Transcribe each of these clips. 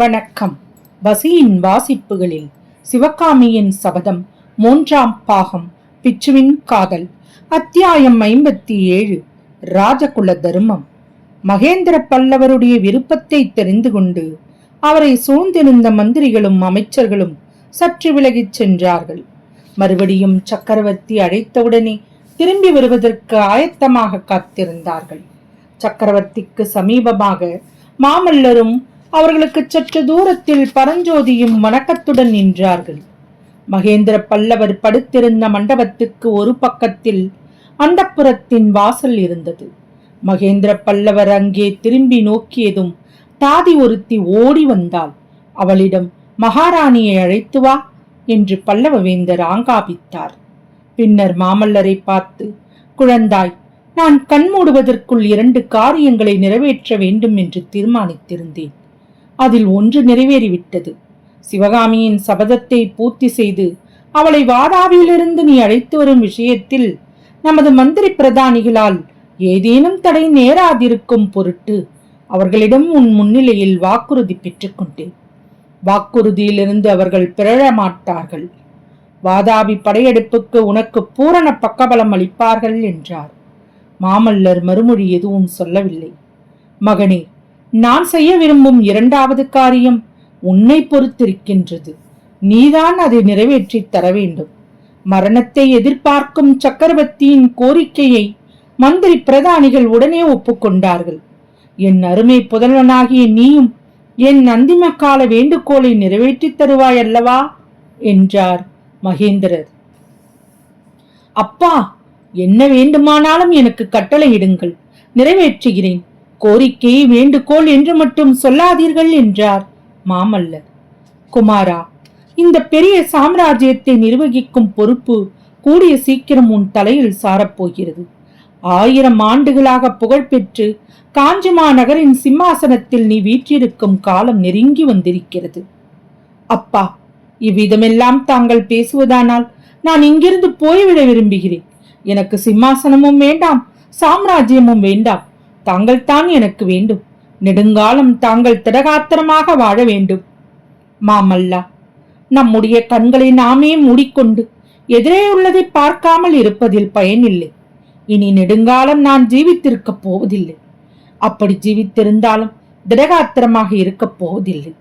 வணக்கம். வசியின் வாசிப்புகளில் சிவகாமியின் சபதம் மூன்றாம் பாகம் பிச்சுவின் காதல் அத்தியாயம் ஐம்பத்தி ஏழு ராஜகுல தர்மம். மகேந்திர பல்லவருடைய விருப்பத்தை தெரிந்து கொண்டு அவரை சூழ்ந்திருந்த மந்திரிகளும் அமைச்சர்களும் சற்று விலகிச் சென்றார்கள். மறுபடியும் சக்கரவர்த்தி அழைத்தவுடனே திரும்பி வருவதற்கு ஆயத்தமாக காத்திருந்தார்கள். சக்கரவர்த்திக்கு சமீபமாக மாமல்லரும் அவர்களுக்கு சற்று தூரத்தில் பரஞ்சோதியும் வணக்கத்துடன் நின்றார்கள். மகேந்திர பல்லவர் படுத்திருந்த மண்டபத்துக்கு ஒரு பக்கத்தில் அந்தப்புறத்தின் வாசல் இருந்தது. மகேந்திர பல்லவர் அங்கே திரும்பி நோக்கியதும் தாதி ஒருத்தி ஓடி வந்தாள். அவளிடம் மகாராணியை அழைத்து வா என்று பல்லவவேந்தர் ஆங்காபித்தார். பின்னர் மாமல்லரை பார்த்து குழந்தாய் நான் கண்மூடுவதற்குள் இரண்டு காரியங்களை நிறைவேற்ற வேண்டும் என்று தீர்மானித்திருந்தேன். அதில் ஒன்று நிறைவேறிவிட்டது. சிவகாமியின் சபதத்தை பூர்த்தி செய்து அவளை வாதாபியிலிருந்து நீ அழைத்து வரும் விஷயத்தில் நமது மந்திரி பிரதானிகளால் ஏதேனும் தடை நேராதிருக்கும் பொருட்டு அவர்களிடம் உன் முன்னிலையில் வாக்குறுதி பெற்றுக்கொண்டேன். வாக்குறுதியிலிருந்து அவர்கள் பிறழ மாட்டார்கள். வாதாபி படையெடுப்புக்கு உனக்கு பூரண பக்கபலம் அளிப்பார்கள் என்றார். மாமல்லர் மறுமொழி எதுவும் சொல்லவில்லை. மகனே நான் செய்ய விரும்பும் இரண்டாவது காரியம் உன்னை பொறுத்திருக்கின்றது. நீதான் அதை நிறைவேற்றி தர வேண்டும். மரணத்தை எதிர்பார்க்கும் சக்கரவர்த்தியின் கோரிக்கையை மந்திரி பிரதானிகள் உடனே ஒப்புக்கொண்டார்கள் என் அருமை புதல்வனாகிய நீயும் என் அந்திம கால வேண்டுகோளை நிறைவேற்றித் தருவாய் அல்லவா என்றார் மகேந்திரர். அப்பா என்ன வேண்டுமானாலும் எனக்கு கட்டளையிடுங்கள். நிறைவேற்றுகிறேன். கோரிக்கை வேண்டுகோள் என்று மட்டும் சொல்லாதீர்கள் என்றார் மாமல்லர். குமாரா இந்த பெரிய சாம்ராஜ்யத்தை நிர்வகிக்கும் பொறுப்பு கூடிய சீக்கிரம் உன் தலையில் சாரப்போகிறது. ஆயிரம் ஆண்டுகளாக புகழ்பெற்று காஞ்சிமா நகரின் சிம்மாசனத்தில் நீ வீற்றிருக்கும் காலம் நெருங்கி வந்திருக்கிறது. அப்பா இவ்விதமெல்லாம் தாங்கள் பேசுவதானால் நான் இங்கிருந்து போய்விட விரும்புகிறேன். எனக்கு சிம்மாசனமும் வேண்டாம் சாம்ராஜ்யமும் வேண்டாம். தாங்கள் தான் எனக்கு வேண்டும். நெடுங்காலம் தாங்கள் திடகாத்திரமாக வாழ வேண்டும். மாமல்லா நம்முடைய கண்களை நாமே மூடிக்கொண்டு எதிரே உள்ளதை பார்க்காமல் இருப்பதில் பயனில்லை. இனி நெடுங்காலம் நான் ஜீவித்திருக்கப் போவதில்லை. அப்படி ஜீவித்திருந்தாலும் திடகாத்திரமாக இருக்கப் போவதில்லை.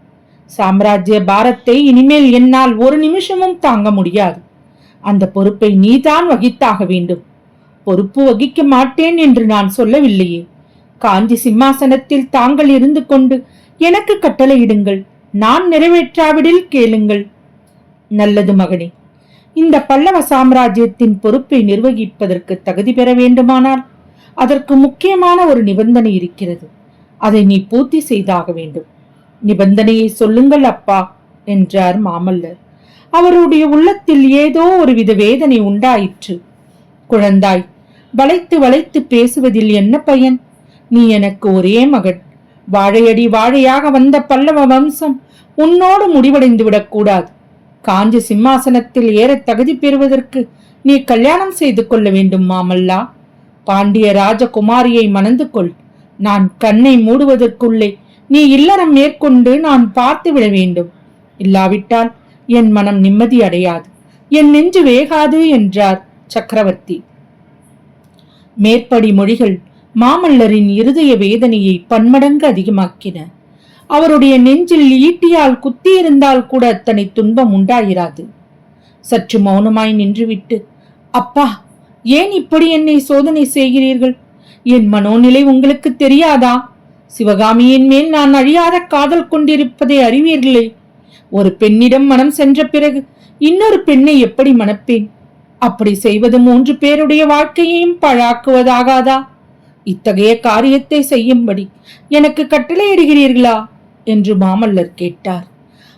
சாம்ராஜ்ய பாரத்தை இனிமேல் என்னால் ஒரு நிமிஷமும் தாங்க முடியாது. அந்த பொறுப்பை நீதான் வகித்தாக வேண்டும். பொறுப்பு வகிக்க மாட்டேன் என்று நான் சொல்லவில்லையே. காஞ்சி சிம்மாசனத்தில் தாங்கள் இருந்து கொண்டு எனக்கு கட்டளையிடுங்கள் நான் நிறைவேற்றாவிடில் கேளுங்கள். நல்லது மகனே இந்த பல்லவ சாம்ராஜ்யத்தின் பொறுப்பை நிர்வகிப்பதற்கு தகுதி பெற வேண்டுமானால் அதற்கு முக்கியமான ஒரு நிபந்தனை இருக்கிறது. அதை நீ பூர்த்தி செய்தாக வேண்டும். நிபந்தனையை சொல்லுங்கள் அப்பா என்றார் மாமல்லர். அவருடைய உள்ளத்தில் ஏதோ ஒருவித வேதனை உண்டாயிற்று. குழந்தாய் வளைத்து வளைத்து பேசுவதில் என்ன பயன்? நீ எனக்கு ஒரே மகன். வாழையடி வாழையாக வந்த பல்லவ வம்சம் உன்னோடு முடிவடைந்து விடக்கூடாது. காஞ்சி சிம்மாசனத்தில் ஏற தகுதி பெறுவதற்கு நீ கல்யாணம் செய்து கொள்ள வேண்டும் மாமல்லா. பாண்டிய ராஜகுமாரியை மணந்து கொள். நான் கண்ணை மூடுவதற்குள்ளே நீ இல்லறம் மேற்கொண்டு நான் பார்த்து விட வேண்டும். இல்லாவிட்டால் என் மனம் நிம்மதி அடையாது. என் நெஞ்சு வேகாது என்றார் சக்கரவர்த்தி. மேற்படி மொழிகள் மாமல்லரின் இருதய வேதனையை பன்மடங்கு அதிகமாக்கின. அவருடைய நெஞ்சில் ஈட்டியால் குத்தியிருந்தால் கூட அத்தனை துன்பம் உண்டாயிராது. சற்று மௌனமாய் நின்றுவிட்டு அப்பா ஏன் இப்படி என்னை சோதனை செய்கிறீர்கள்? என் மனோநிலை உங்களுக்கு தெரியாதா? சிவகாமியின் மேல் நான் அழியாத காதல் கொண்டிருப்பதை அறிவீர்களே. ஒரு பெண்ணிடம் மனம் சென்ற பிறகு இன்னொரு பெண்ணை எப்படி மணப்பேன்? அப்படி செய்வது மூன்று பேருடைய வாழ்க்கையையும் பழாக்குவதாகாதா? இத்தகைய காரியத்தை செய்யும்படி எனக்கு கட்டளையிடுகிறீர்களா? என்று மாமல்லர் கேட்டார்.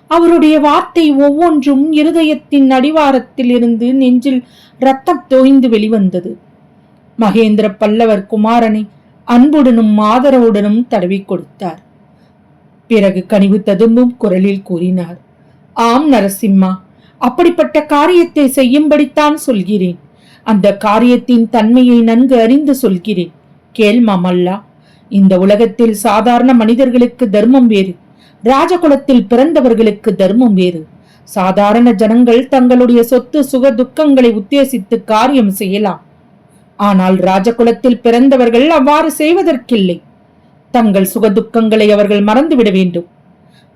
அவருடைய வார்த்தை ஒவ்வொன்றும் இருதயத்தின் அடிவாரத்தில் இருந்து நெஞ்சில் ரத்தம் தோய்ந்து வெளிவந்தது. மகேந்திர பல்லவர் குமாரனை அன்புடனும் ஆதரவுடனும் தடவி கொடுத்தார். பிறகு கனிவு ததும்பும் குரலில் கூறினார் ஆம் நரசிம்மா அப்படிப்பட்ட காரியத்தை செய்யும்படித்தான் சொல்கிறேன். அந்த காரியத்தின் தன்மையை நன்கு அறிந்து சொல்கிறேன். கேள் மாமல்லா. இந்த உலகத்தில் சாதாரண மனிதர்களுக்கு தர்மம் வேறு. ராஜகுலத்தில் பிறந்தவர்களுக்கு தர்மம் வேறு. சாதாரண ஜனங்கள் தங்களுடைய சொத்து சுக துக்கங்களை உத்தேசித்து காரியம் செய்யலாம். ஆனால் ராஜகுலத்தில் பிறந்தவர்கள் அவ்வாறு செய்வதற்கில்லை. தங்கள் சுகதுக்கங்களை அவர்கள் மறந்துவிட வேண்டும்.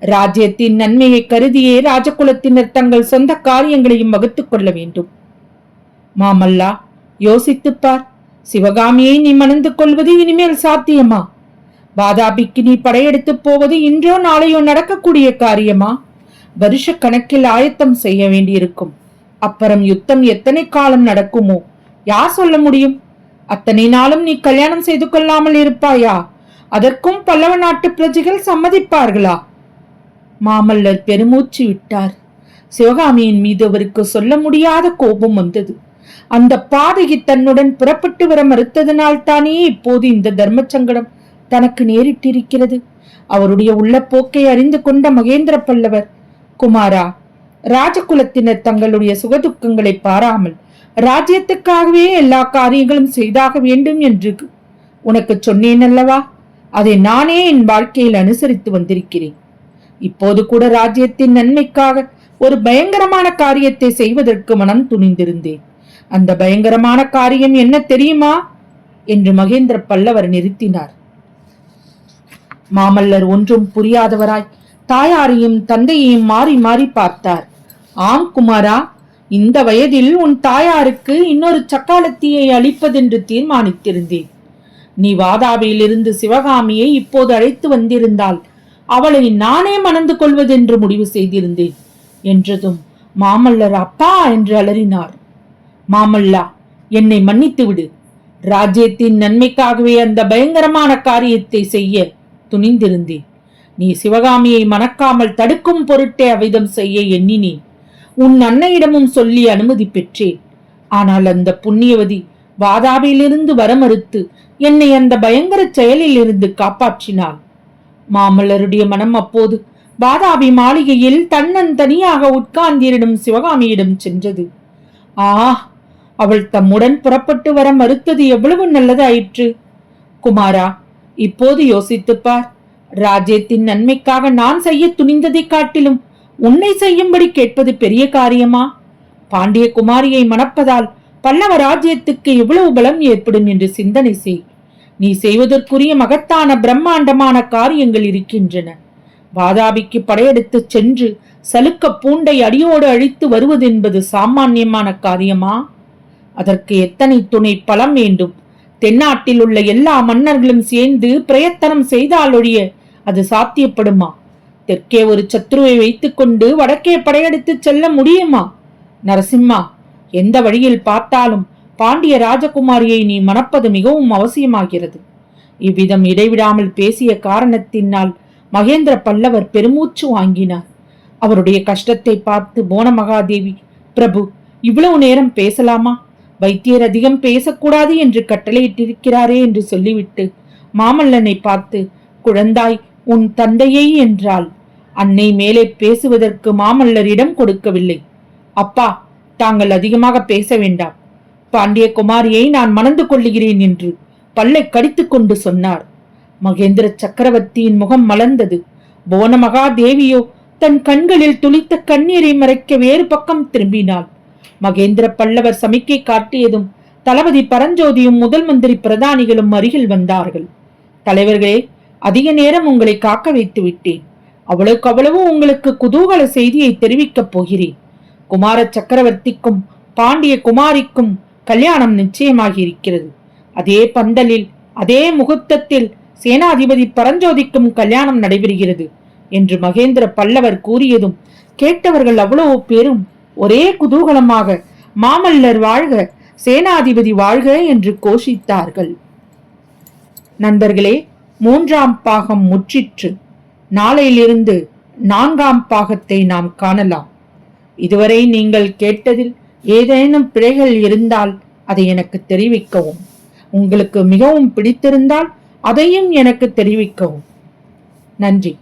ராஜ்யத்தின் நன்மையை கருதியே ராஜகுலத்தினர் தங்கள் சொந்த காரியங்களையும் வகுத்துக் கொள்ள வேண்டும். மாமல்லா யோசித்துப் பார். சிவகாமியை நீ மணந்து கொள்வது இனிமேல் சாத்தியமா? வாதாபிக்கு நீ படையெடுத்து போவது இன்றோ நாளையோ நடக்கக்கூடிய காரியமா? வருஷ கணக்கில் ஆயத்தம் செய்ய வேண்டியிருக்கும். அப்புறம் யுத்தம் எத்தனை காலம் நடக்குமோ? யார் சொல்ல முடியும்? அத்தனை நாளும் நீ கல்யாணம் செய்து கொள்ளாமல் இருப்பாயா? அதற்கும் பல்லவ நாட்டு பிரஜைகள் சம்மதிப்பார்களா? மாமல்லர் பெருமூச்சு விட்டார். சிவகாமியின் மீது அவருக்கு சொல்ல முடியாத கோபம் வந்தது. அந்த பாதகி தன்னுடன் புறப்பட்டு வர மறுத்ததனால்தானே இப்போது இந்த தர்ம சங்கடம் தனக்கு நேரிட்டிருக்கிறது. அவருடைய உள்ள போக்கை அறிந்து கொண்ட மகேந்திர பல்லவர் குமாரா ராஜகுலத்தினர் தங்களுடைய சுகதுக்கங்களை பாராமல் ராஜ்யத்துக்காகவே எல்லா காரியங்களும் செய்தாக வேண்டும் என்று உனக்கு சொன்னேன் அல்லவா? அதை நானே என் வாழ்க்கையில் அனுசரித்து வந்திருக்கிறேன். இப்போது கூட ராஜ்யத்தின் நன்மைக்காக ஒரு பயங்கரமான காரியத்தை செய்வதற்கு மனம் துணிந்திருந்தேன். அந்த பயங்கரமான காரியம் என்ன தெரியுமா? என்று மகேந்திர பல்லவர் நிறுத்தினார். மாமல்லர் ஒன்றும் புரியாதவராய் தாயாரையும் தந்தையையும் மாறி மாறி பார்த்தார். ஆம் குமாரா இந்த வயதில் உன் தாயாருக்கு இன்னொரு சக்காலத்தியை அளிப்பதென்று தீர்மானித்திருந்தேன். நீ வாதாபியிலிருந்து சிவகாமியை இப்போது அழைத்து வந்திருந்தால் அவளை நானே மணந்து கொள்வதென்று முடிவு செய்திருந்தேன் என்றதும் மாமல்லர் அப்பா என்று அலறினார். மாமல்லா என்னை மன்னித்து விடு. ராஜ்யத்தின் நன்மைக்காகவே அந்த பயங்கரமான காரியத்தை செய்ய துணிந்திருந்தேன். நீ சிவகாமியை மணக்காமல் தடுக்கும் பொருட்டே அவிதம் செய்ய எண்ணினேன். உன் அன்னையிடமும் சொல்லி அனுமதி பெற்றேன். ஆனால் அந்த புண்ணியவதி வாதாபியிலிருந்து வர மறுத்து என்னை அந்த பயங்கர செயலில் இருந்து காப்பாற்றினாள். மாமல்லருடைய மனம் அப்போது வாதாபி மாளிகையில் தன்னன் தனியாக உட்கார்ந்திருடும் சிவகாமியிடம் சென்றது. ஆ அவள் தம்முடன் புறப்பட்டு வர மறுத்தது எவ்வளவு நல்லது ஆயிற்று குமாரா இப்போது யோசித்துப்பார் ராஜ்யத்தின் நன்மைக்காக நான் செய்ய துணிந்ததை காட்டிலும் உன்னை செய்யும்படி கேட்பது பெரிய காரியமா? பாண்டிய குமாரியை மணப்பதால் பல்லவ ராஜ்யத்துக்கு எவ்வளவு பலம் ஏற்படும் என்று சிந்தனை செய். நீ செய்வதற்குரிய மகத்தான பிரம்மாண்டமான காரியங்கள் இருக்கின்றன. வாதாபிக்கு படையெடுத்து சென்று சலுக்க பூண்டை அடியோடு அழித்து வருவதென்பது சாமான்யமான காரியமா? அதற்கு எத்தனை துணை பலம் வேண்டும்? தென்னாட்டில் உள்ள எல்லா மன்னர்களும் சேர்ந்து பிரயத்தனம் செய்தாலொழிய அது சாத்தியப்படுமா? தெற்கே ஒரு சத்ருவை வைத்துக்கொண்டு வடக்கே படையெடுத்து செல்ல முடியுமா? நரசிம்மா எந்த வழியில் பார்த்தாலும் பாண்டிய ராஜகுமாரியை நீ மணப்பது மிகவும் அவசியமாகிறது. இவ்விதம் இடைவிடாமல் பேசிய காரணத்தினால் மகேந்திர பல்லவர் பெருமூச்சு வாங்கினார். அவருடைய கஷ்டத்தை பார்த்து போன மகாதேவி பிரபு இவ்வளவு நேரம் பேசலாமா? வைத்தியர் அதிகம் பேசக்கூடாது என்று கட்டளையிட்டிருக்கிறாரே என்று சொல்லிவிட்டு மாமல்லனை பார்த்து குழந்தாய் உன் தந்தையை என்றாள். அன்னை மேலே பேசுவதற்கு மாமல்லரிடம் கொடுக்கவில்லை. அப்பா தாங்கள் அதிகமாக பேச வேண்டாம். பாண்டிய குமாரியை நான் மணந்து கொள்ளுகிறேன் என்று பல்லை கடித்து கொண்டு சொன்னார். மகேந்திர சக்கரவர்த்தியின் முகம் மலர்ந்தது. புவனமகா தேவியோ தன் கண்களில் துளித்த கண்ணீரை மறைக்க வேறு பக்கம் திரும்பினாள். மகேந்திர பல்லவர் சமிக்கை காட்டியதும் தளபதி பரஞ்சோதியும் முதல் மந்திரி பிரதானிகளும் அருகில் வந்தார்கள். தலைவர்களே அதிக நேரம் உங்களை காக்க வைத்து விட்டேன். அவ்வளவுக்கு அவ்வளவு உங்களுக்கு குதூகல செய்தியை தெரிவிக்கப் போகிறேன். குமார சக்கரவர்த்திக்கும் பாண்டிய குமாரிக்கும் கல்யாணம் நிச்சயமாகி இருக்கிறது அதே பந்தலில் அதே முகூர்த்தத்தில் சேனாதிபதி பரஞ்சோதிக்கும் கல்யாணம் நடைபெறுகிறது என்று மகேந்திர பல்லவர் கூறியதும் கேட்டவர்கள் அவ்வளவு பேரும் ஒரே குதூகலமாக மாமல்லர் வாழ்க சேனாதிபதி வாழ்க என்று கோஷித்தார்கள். நண்பர்களே மூன்றாம் பாகம் முற்றிற்று. நாளையிலிருந்து நான்காம் பாகத்தை நாம் காணலாம். இதுவரை நீங்கள் கேட்டதில் ஏதேனும் பிழைகள் இருந்தால் அதை எனக்கு தெரிவிக்கவும். உங்களுக்கு மிகவும் பிடித்திருந்தால் அதையும் எனக்கு தெரிவிக்கவும். நன்றி.